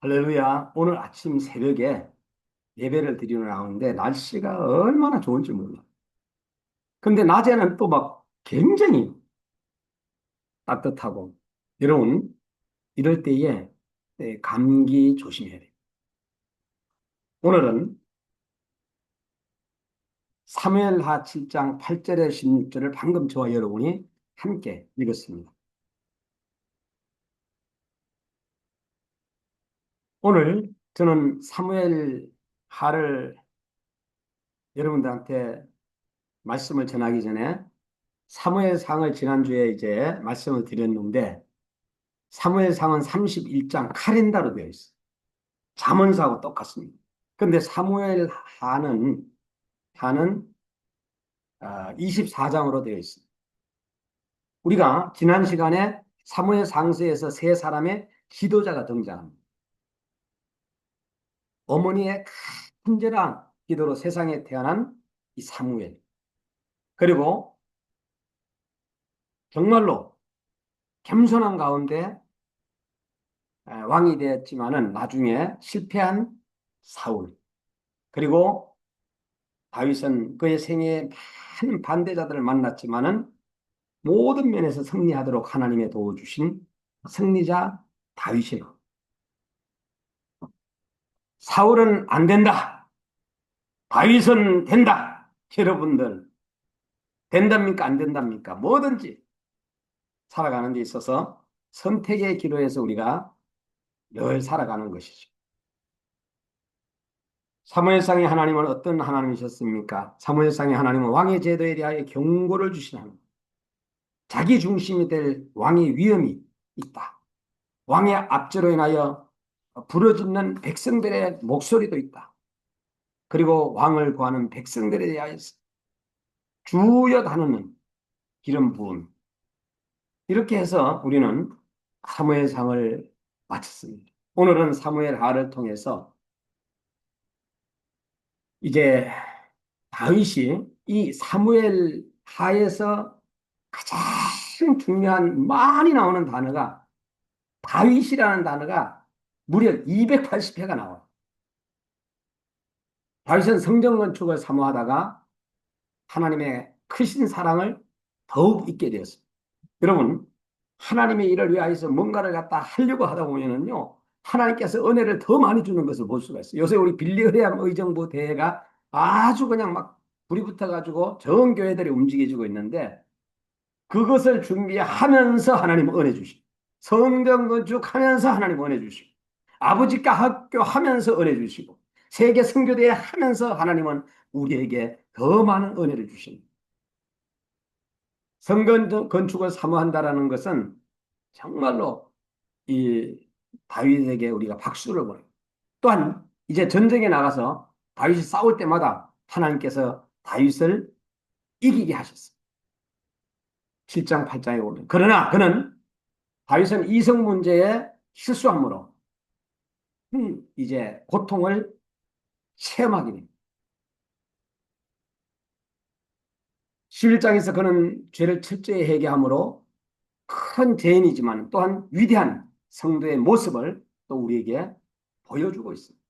할렐루야. 오늘 아침 새벽에 예배를 드리러 나오는데 날씨가 얼마나 좋은지 몰라. 근데 낮에는 또 막 굉장히 따뜻하고 여러분 이럴 때에 네, 감기 조심해야 돼요. 오늘은 사무엘하 7장 8절에 16절을 방금 저와 여러분이 함께 읽었습니다. 오늘 저는 사무엘 하를 여러분들한테 말씀을 전하기 전에 사무엘 상을 지난주에 이제 말씀을 드렸는데 사무엘 상은 31장 카렌다로 되어 있어요. 잠언사하고 똑같습니다. 근데 사무엘 하는 하는 24장으로 아, 되어 있습니다. 우리가 지난 시간에 사무엘 상서에서 세 사람의 지도자가 등장합니다. 어머니의 간절한 기도로 세상에 태어난 이 사무엘. 그리고 정말로 겸손한 가운데 왕이 되었지만은 나중에 실패한 사울. 그리고 다윗은 그의 생애에 많은 반대자들을 만났지만은 모든 면에서 승리하도록 하나님의 도와주신 승리자 다윗이요. 사울은 안 된다. 다윗은 된다. 여러분들 된답니까? 안 된답니까? 뭐든지 살아가는 데 있어서 선택의 기로에서 우리가 늘 살아가는 것이죠. 사무엘상의 하나님은 어떤 하나님이셨습니까? 사무엘상의 하나님은 왕의 제도에 대하여 경고를 주신 하나님. 자기 중심이 될 왕의 위험이 있다. 왕의 압제로 인하여 부러지는 백성들의 목소리도 있다. 그리고 왕을 구하는 백성들에 대하여서 주여 단어는 기름 부음. 이렇게 해서 우리는 사무엘상을 마쳤습니다. 오늘은 사무엘 하를 통해서 이제 다윗이 이 사무엘 하에서 가장 중요한 많이 나오는 단어가 다윗이라는 단어가 무려 280회가 나와요. 다윗은 성전 건축을 사모하다가 하나님의 크신 사랑을 더욱 잊게 되었습니다. 여러분, 하나님의 일을 위하여서 뭔가를 갖다 하려고 하다 보면은요, 하나님께서 은혜를 더 많이 주는 것을 볼 수가 있어요. 요새 우리 빌리흐레암 의정부 대회가 아주 그냥 막 불이 붙어가지고 전 교회들이 움직여지고 있는데 그것을 준비하면서 하나님 은혜 주시고 성전 건축하면서 하나님 은혜 주시고 아버지과 학교 하면서 은혜 주시고 세계 선교대회 하면서 하나님은 우리에게 더 많은 은혜를 주십니다. 성전 건축을 사모한다라는 것은 정말로 이 다윗에게 우리가 박수를 보내. 또한 이제 전쟁에 나가서 다윗이 싸울 때마다 하나님께서 다윗을 이기게 하셨습니다. 7장 8장에 보면 그러나 그는 다윗은 이성 문제에 실수함으로 이제 고통을 체험하게 됩니다. 11장에서 그는 죄를 철저히 회개함으로 큰 죄인이지만 또한 위대한 성도의 모습을 또 우리에게 보여주고 있습니다.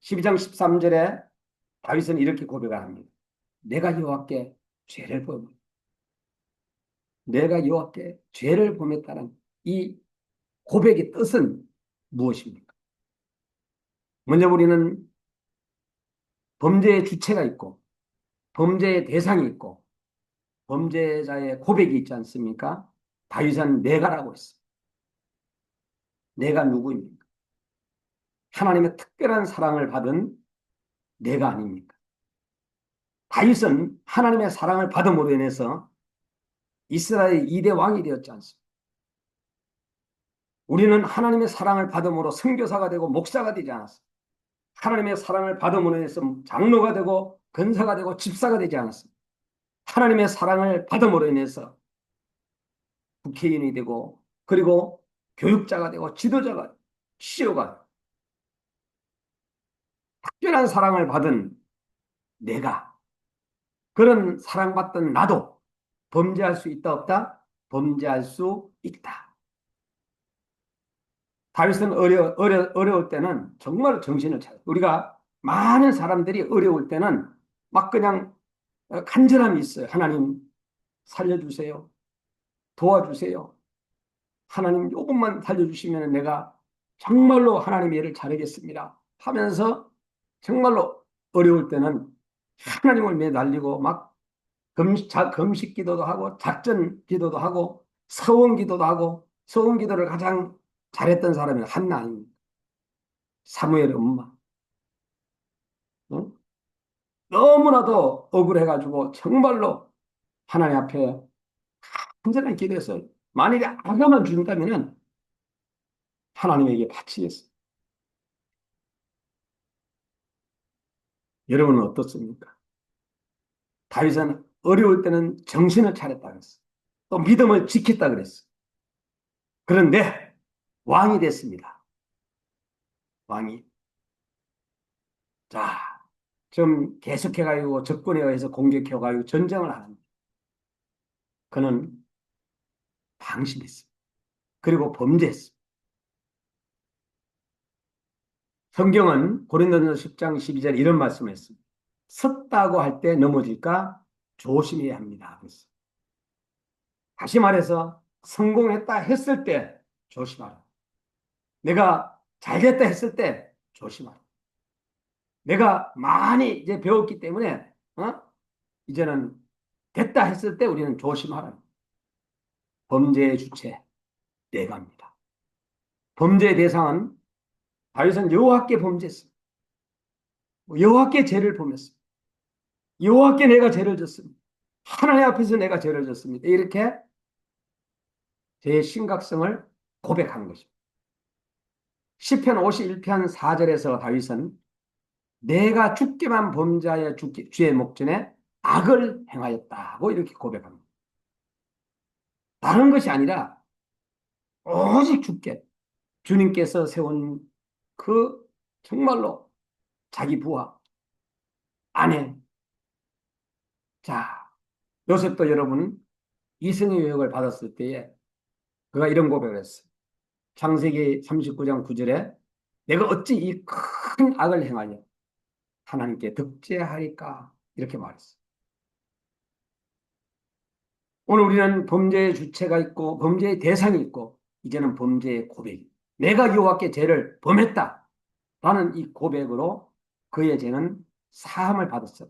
12장 13절에 다윗은 이렇게 고백합니다. 내가 여호와께 죄를 범 내가 여호와께 죄를 범했다는 이 고백의 뜻은 무엇입니까? 먼저 우리는 범죄의 주체가 있고 범죄의 대상이 있고 범죄자의 고백이 있지 않습니까? 다윗은 내가라고 했어. 내가 누구입니까? 하나님의 특별한 사랑을 받은 내가 아닙니까? 다윗은 하나님의 사랑을 받음으로 인해서 이스라엘 2대 왕이 되었지 않습니까? 우리는 하나님의 사랑을 받음으로 선교사가 되고 목사가 되지 않았어. 하나님의 사랑을 받음으로 인해서 장로가 되고 근사가 되고 집사가 되지 않았어. 하나님의 사랑을 받음으로 인해서 국회의원이 되고 그리고 교육자가 되고 지도자가 CEO가 특별한 사랑을 받은 내가 그런 사랑받던 나도 범죄할 수 있다 없다? 범죄할 수 있다. 다윗은 어려, 어려, 어려울 때는 정말 정신을 차려. 우리가 많은 사람들이 어려울 때는 막 그냥 어, 간절함이 있어요. 하나님 살려주세요. 도와주세요. 하나님 조금만 살려주시면 내가 정말로 하나님의 일을 잘하겠습니다. 하면서 정말로 어려울 때는 하나님을 매달리고 막 금식, 금식 기도도 하고 작전 기도도 하고 서원 기도도 하고 서원 기도를 가장 잘했던 사람이 한나 사무엘의 엄마. 응? 너무나도 억울해가지고 정말로 하나님 앞에 간절한 기도했어요. 만일에 아가만 준다면은 하나님에게 바치겠어요. 여러분은 어떻습니까? 다윗은 어려울 때는 정신을 차렸다 그랬어. 또 믿음을 지켰다 그랬어. 그런데 왕이 됐습니다. 왕이. 자, 좀 계속해가지고 적군에 의해서 공격해가지고 전쟁을 하는. 그는 방심했어. 그리고 범죄했어. 성경은 고린도전서 10장 12절 이런 말씀을 했습니다. 섰다고 할 때 넘어질까 조심해야 합니다. 그랬어. 다시 말해서 성공했다 했을 때 조심하라. 내가 잘됐다 했을 때 조심하라. 내가 많이 이제 배웠기 때문에 어? 이제는 됐다 했을 때 우리는 조심하라. 범죄의 주체 내가입니다. 범죄의 대상은 다윗은 여호와께 범죄했습니다. 여호와께 죄를 범했습니다. 여호와께 내가 죄를 졌습니다. 하나님 앞에서 내가 죄를 졌습니다. 이렇게 제 심각성을 고백한 것입니다. 10편 51편 4절에서 다윗은 내가 죽게만 범죄하여 죽기, 주의 목전에 악을 행하였다고 이렇게 고백합니다. 다른 것이 아니라 오직 죽게 주님께서 세운 그 정말로 자기 부하 아내 자 요셉도 여러분 이승의 유역을 받았을 때에 그가 이런 고백을 했어요. 창세기 39장 9절에 내가 어찌 이 큰 악을 행하냐 하나님께 득제하리까 이렇게 말했어요. 오늘 우리는 범죄의 주체가 있고 범죄의 대상이 있고 이제는 범죄의 고백이 내가 여호와께 죄를 범했다 라는 이 고백으로 그의 죄는 사함을 받았어요.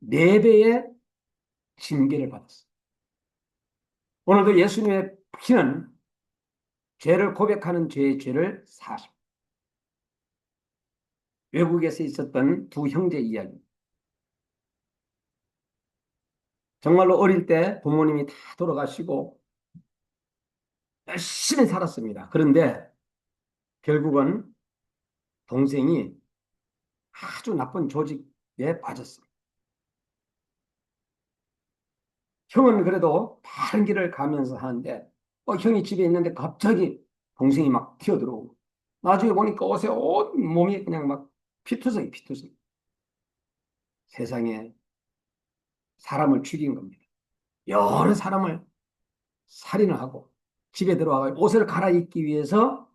네 배의 징계를 받았어요. 오늘도 예수님의 피는 죄를 고백하는 죄의 죄를 사십. 외국에서 있었던 두 형제 이야기. 정말로 어릴 때 부모님이 다 돌아가시고 열심히 살았습니다. 그런데 결국은 동생이 아주 나쁜 조직에 빠졌습니다. 형은 그래도 바른 길을 가면서 하는데 어, 형이 집에 있는데 갑자기 동생이 막 튀어들어오고 나중에 보니까 옷에 온 몸이 그냥 막 피투성이 피투성 세상에 사람을 죽인 겁니다. 여러 사람을 살인을 하고 집에 들어와가 옷을 갈아입기 위해서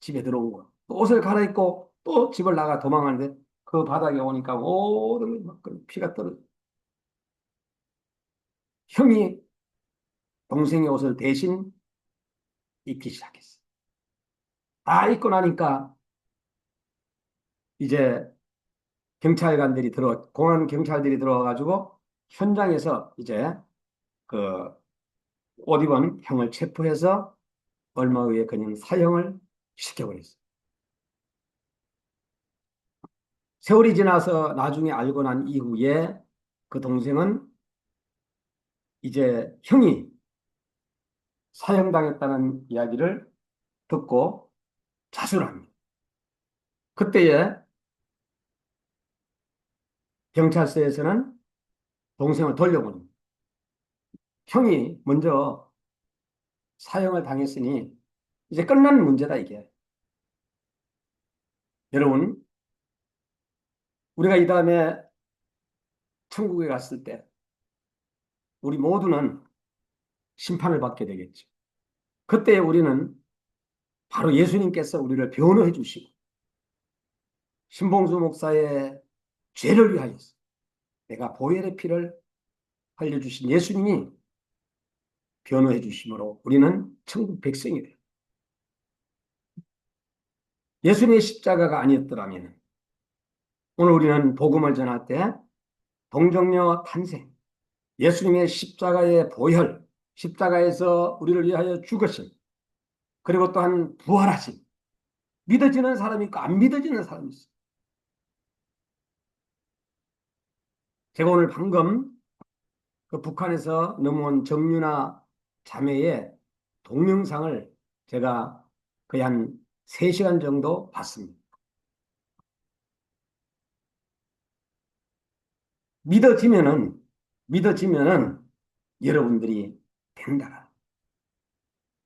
집에 들어온 거. 옷을 갈아입고 또 집을 나가 도망하는데 그 바닥에 오니까 모든 막 피가 떨어져. 형이 동생의 옷을 대신 입기 시작했어. 다 입고 나니까 이제 경찰관들이 들어 공안 경찰들이 들어와가지고 현장에서 이제 그 옷 입은 형을 체포해서 얼마 후에 그냥 사형을 시켜버렸어. 세월이 지나서 나중에 알고 난 이후에 그 동생은 이제 형이 사형당했다는 이야기를 듣고 자수합니다. 그때에 경찰서에서는 동생을 돌려보냅니다. 형이 먼저 사형을 당했으니 이제 끝난 문제다 이게. 여러분 우리가 이 다음에 천국에 갔을 때 우리 모두는 심판을 받게 되겠죠. 그때 우리는 바로 예수님께서 우리를 변호해 주시고 신봉수 목사의 죄를 위하여서 내가 보혈의 피를 흘려주신 예수님이 변호해 주심으로 우리는 천국 백성이 돼요. 예수님의 십자가가 아니었더라면 오늘 우리는 복음을 전할 때 동정녀 탄생, 예수님의 십자가의 보혈, 십자가에서 우리를 위하여 죽으심, 그리고 또한 부활하심, 믿어지는 사람이 있고 안 믿어지는 사람이 있어요. 제가 오늘 방금 그 북한에서 넘어온 정유나 자매의 동영상을 제가 거의 한 3시간 정도 봤습니다. 믿어지면은, 믿어지면은 여러분들이 된다.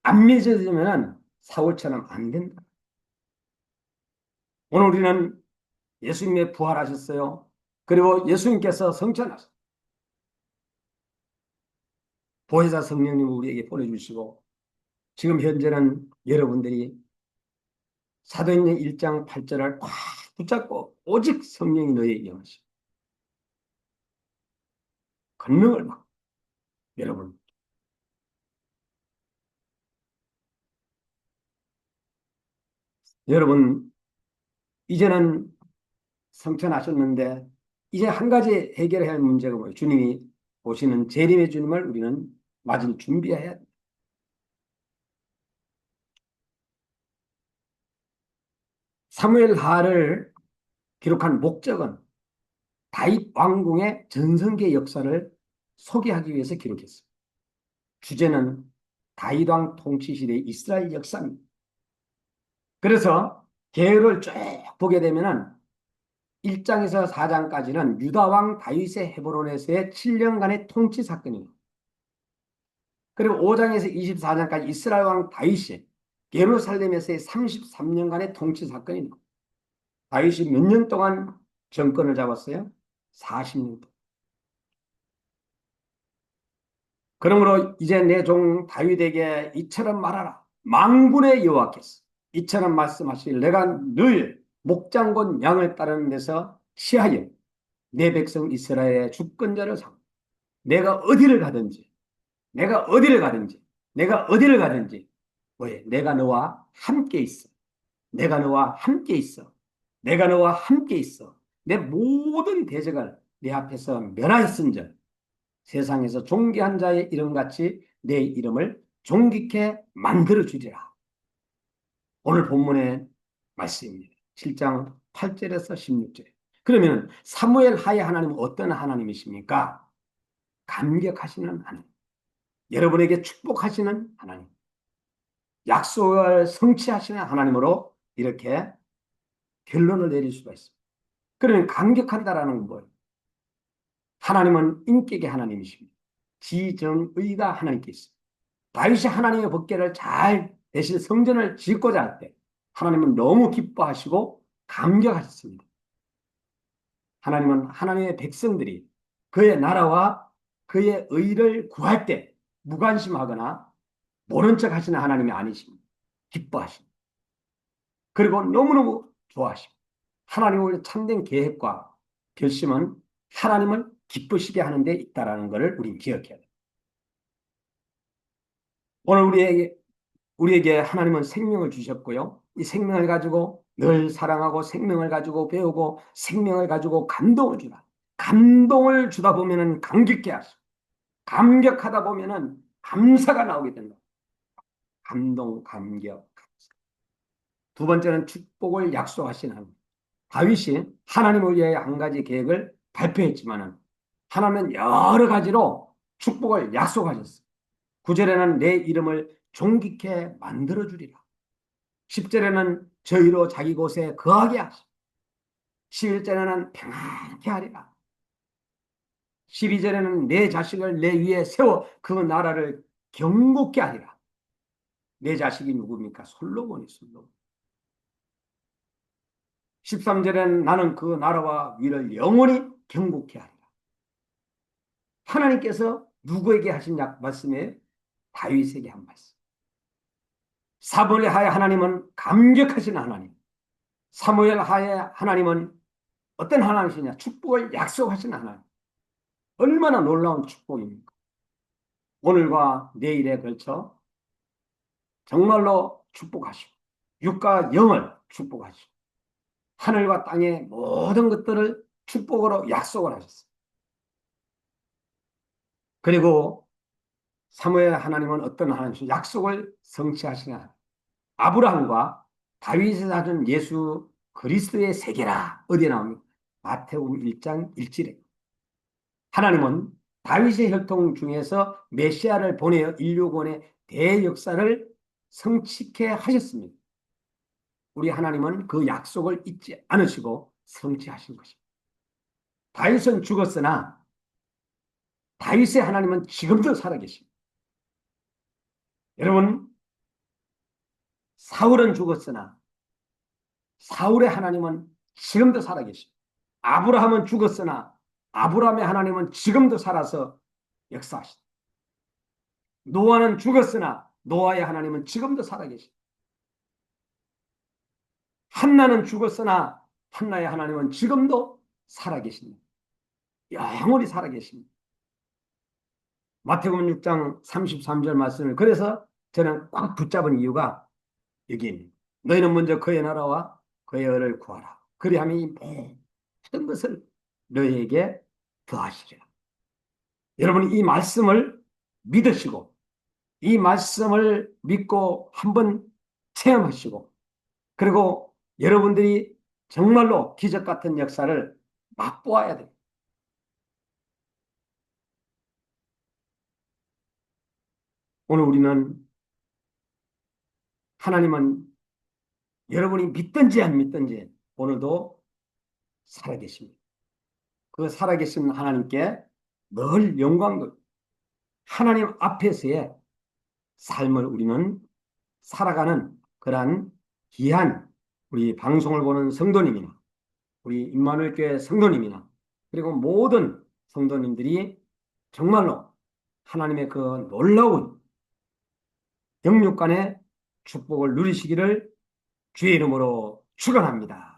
안 믿어지면은 사울처럼 안 된다. 오늘 우리는 예수님의 부활하셨어요. 그리고 예수님께서 성천하셨어요. 보혜사 성령님을 우리에게 보내주시고 지금 현재는 여러분들이 사도행전 1장 8절을 꽉 붙잡고 오직 성령이 너희에게 임하시고 권능을 받고 여러분 여러분 이제는 성천하셨는데 이제 한 가지 해결해야 할 문제가 뭐예요? 주님이 오시는 재림의 주님을 우리는 맞을 준비해야 돼. 사무엘 하를 기록한 목적은 다윗 왕궁의 전성기의 역사를 소개하기 위해서 기록했습니다. 주제는 다윗 왕 통치 시대 이스라엘 역사입니다. 그래서 계열을 쭉 보게 되면은 1장에서 4장까지는 유다 왕 다윗의 헤브론에서의 7년간의 통치 사건입니다. 그리고 5장에서 24장까지 이스라엘 왕 다윗이 예루살렘에서의 33년간의 통치 사건입니다. 다윗이 몇 년 동안 정권을 잡았어요? 40년 동안. 그러므로 이제 내 종 다윗에게 이처럼 말하라. 망군의 여호와께서 이처럼 말씀하시길 내가 늘 목장곤 양을 따르는 데서 시하여 내 백성 이스라엘의 주권자를 삼. 내가 어디를 가든지 내가 어디를 가든지 내가 어디를 가든지 왜? 내가 너와 함께 있어. 내가 너와 함께 있어. 내가 너와 함께 있어. 내 모든 대적을 내 앞에서 멸하였은즉 세상에서 존귀한 자의 이름같이 내 이름을 존귀케 만들어 주리라. 오늘 본문의 말씀입니다. 7장 8절에서 16절. 그러면 사무엘 하의 하나님은 어떤 하나님이십니까? 감격하시는 하나님. 여러분에게 축복하시는 하나님. 약속을 성취하시는 하나님으로 이렇게 결론을 내릴 수가 있습니다. 그러면 감격한다라는 건 뭐예요? 하나님은 인격의 하나님이십니다. 지정의가 하나님께 있습니다. 다윗이 하나님의 법계를 잘 대신 성전을 짓고자 할 때 하나님은 너무 기뻐하시고 감격하셨습니다. 하나님은 하나님의 백성들이 그의 나라와 그의 의를 구할 때 무관심하거나 모른 척 하시는 하나님이 아니십니다. 기뻐하십니다. 그리고 너무너무 좋아하십니다. 하나님의 참된 계획과 결심은 하나님을 기쁘시게 하는 데 있다라는 것을 우리는 기억해야 돼요. 오늘 우리에게 우리에게 하나님은 생명을 주셨고요. 이 생명을 가지고 늘 사랑하고 생명을 가지고 배우고 생명을 가지고 감동을 주라. 감동을 주다 보면은 감격해 하시고 감격하다 보면은 감사가 나오게 된다. 감동, 감격, 감사. 두 번째는 축복을 약속하신 하나님. 다윗이 하나님을 위해 한 가지 계획을 발표했지만은 하나님은 여러 가지로 축복을 약속하셨어요. 구절에는 내 이름을 존귀케 만들어 주리라. 10절에는 저희로 자기 곳에 거하게 하시고 11절에는 평안케 하리라. 12절에는 내 자식을 내 위에 세워 그 나라를 경고케 하리라. 내 자식이 누굽니까? 솔로몬이 솔로몬. 13절에는 나는 그 나라와 위를 영원히 경고케 하리라. 하나님께서 누구에게 하신 약 말씀에 다윗에게 한 말씀. 사무엘 하에 하나님은 감격하신 하나님. 사무엘 하에 하나님은 어떤 하나님이시냐? 축복을 약속하신 하나님. 얼마나 놀라운 축복입니까? 오늘과 내일에 걸쳐 정말로 축복하시고 육과 영을 축복하시고 하늘과 땅의 모든 것들을 축복으로 약속을 하셨어요. 그리고 사무엘 하나님은 어떤 하나님이시 약속을 성취하시냐? 아브라함과 다윗에 사는 예수 그리스도의 세계라 어디에 나옵니까? 마태복음 1장 1절에 하나님은 다윗의 혈통 중에서 메시아를 보내어 인류권의 대역사를 성취케 하셨습니다. 우리 하나님은 그 약속을 잊지 않으시고 성취하신 것입니다. 다윗은 죽었으나 다윗의 하나님은 지금도 살아계십니다. 여러분 사울은 죽었으나 사울의 하나님은 지금도 살아계십니다. 아브라함은 죽었으나 아브라함의 하나님은 지금도 살아서 역사하시다. 노아는 죽었으나 노아의 하나님은 지금도 살아계십니다. 한나는 죽었으나 한나의 하나님은 지금도 살아계십니다. 영원히 살아계십니다. 마태복음 6장 33절 말씀을 그래서 저는 꽉 붙잡은 이유가 여기입니다. 너희는 먼저 그의 나라와 그의 의를 구하라. 그리하면 이 모든 것을 너희에게 더하시리라. 여러분 이 말씀을 믿으시고 이 말씀을 믿고 한번 체험하시고 그리고 여러분들이 정말로 기적 같은 역사를 맛보아야 됩니다. 오늘 우리는 하나님은 여러분이 믿든지 안 믿든지 오늘도 살아계십니다. 그 살아계신 하나님께 늘 영광을 하나님 앞에서의 삶을 우리는 살아가는 그러한 귀한 우리 방송을 보는 성도님이나 우리 임마누엘 교회 성도님이나 그리고 모든 성도님들이 정말로 하나님의 그 놀라운 영육간의 축복을 누리시기를 주의 이름으로 축원합니다.